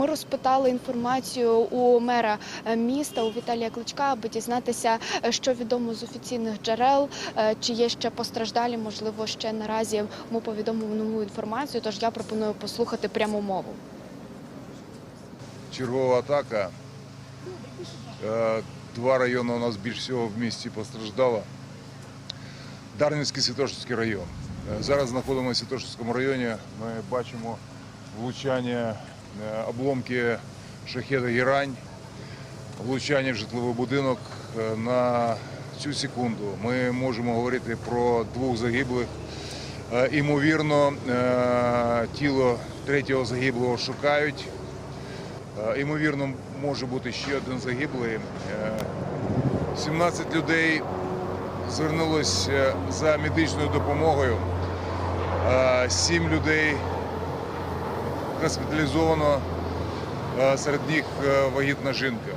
Ми розпитали інформацію у мера е, міста у Віталія Кличка, аби дізнатися, е, що відомо з офіційних джерел, е, чи є ще постраждалі. Можливо, ще наразі ми повідомимо нову інформацію. Тож я пропоную послухати пряму мову. Чергова атака. Два райони у нас більш всього в місті постраждало. Дарницький Святошинський район. Зараз знаходимося в Святошинському районі. Ми бачимо влучання обломки шахеда Герань, влучання в житловий будинок Е, на цю секунду. Ми можемо говорити про двох загиблих. Е, Імовірно, е, тіло третього загиблого шукають. Е, Ймовірно, може бути ще один загиблий. Е, 17 людей звернулось е, за медичною допомогою. Е, Сім людей госпіталізовано. Е, Серед них е, вагітна жінка.